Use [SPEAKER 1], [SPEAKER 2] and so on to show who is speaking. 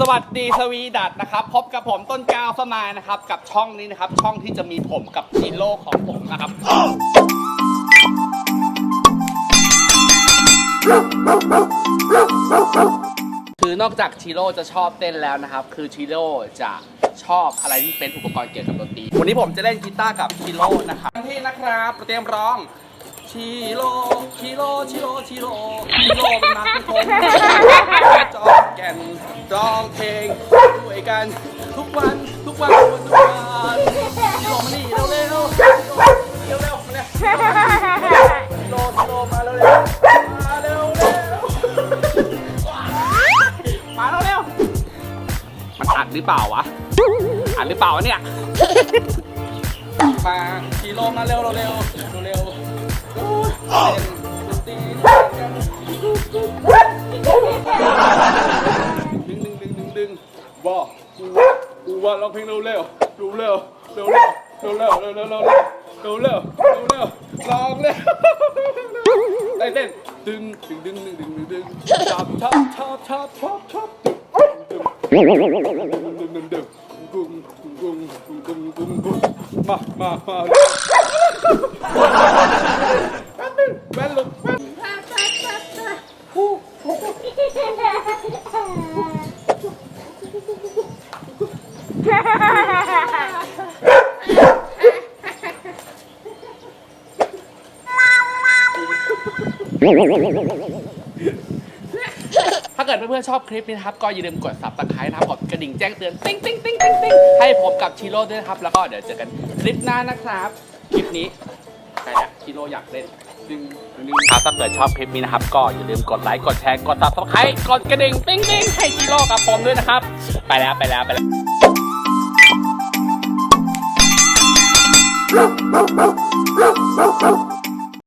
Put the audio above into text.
[SPEAKER 1] สวัสดีสวีดัตนะครับพบกับผมต้นก้าวสมายนะครับ กับช่องนี้นะครับ ช่องที่จะมีผมกับฮีโร่ของผมนะครับ คือนอกจากชิโร่จะชอบเต้นแล้วนะครับ คือชิโร่จะชอบอะไรที่เป็นอุปกรณ์เกี่ยวกับดนตรีวันนี้ผมจะเล่นกีตาร์กับชิโร่นะครับที่นะครับเตรียมร้องชิโร่ชิโร่ชิโร่ชิโร่ชิโร่เป็นนักพิทงจ ด้วยกัน ทุกวัน ทุกวันทุกวันชิโร่มานี่เร็วเร็วเร็วเร็วเร็วมาเลยชิโลโลมาเร็วเร็วมาเร็วเร็วมาแล้วเร็วมันอัดหรือเปล่าวะอัดหรือเปล่าวะเนี่ยมาขี่โลมาเร็วเร็วเร็วเร็วตีดึงดึงดึงดึงดึงว่ กูว่าร้องเพลงเร็วเร็วเร็วเร็วเร็วเร็วเร็วเร็วเร็วเร็วเร็วเร็วเร็วเร็วเร็วเร็วร้องเร็วได้เต้นดึงดึงดึงดึงดึงดึงดึงชอบชอบชอบชอบชอบชอบดึงดึงดึงดึงดึงดึงดึงกุ้งกุ้งกุ้งกุ้งกุ้งกุ้งมามามาแป๊บนึงแป๊บนึงแป๊บ ถ้าเกิดเพื่อนๆชอบคลิปนี้นะครับ ก็อย่าลืมกด subscribe นะครับกดกระดิ่งแจ้งเตือนติ๊งติ๊งติ๊งติ๊งติ๊งให้ผมกับชิโร่ด้วยนะครับ แล้วก็เดี๋ยวเจอกันคลิปหน้านะครับ คลิปนี้ใครอยากชิโร่อยากเล่นดึงดึงครับถ้าเกิดชอบคลิปนี้นะครับ ก็อย่าลืมกดไลค์กดแชร์กด subscribe กดกระดิ่งติ๊งติ๊งให้ชิโร่กับผมด้วยนะครับ ไปแล้วไปแล้วไปแล้ว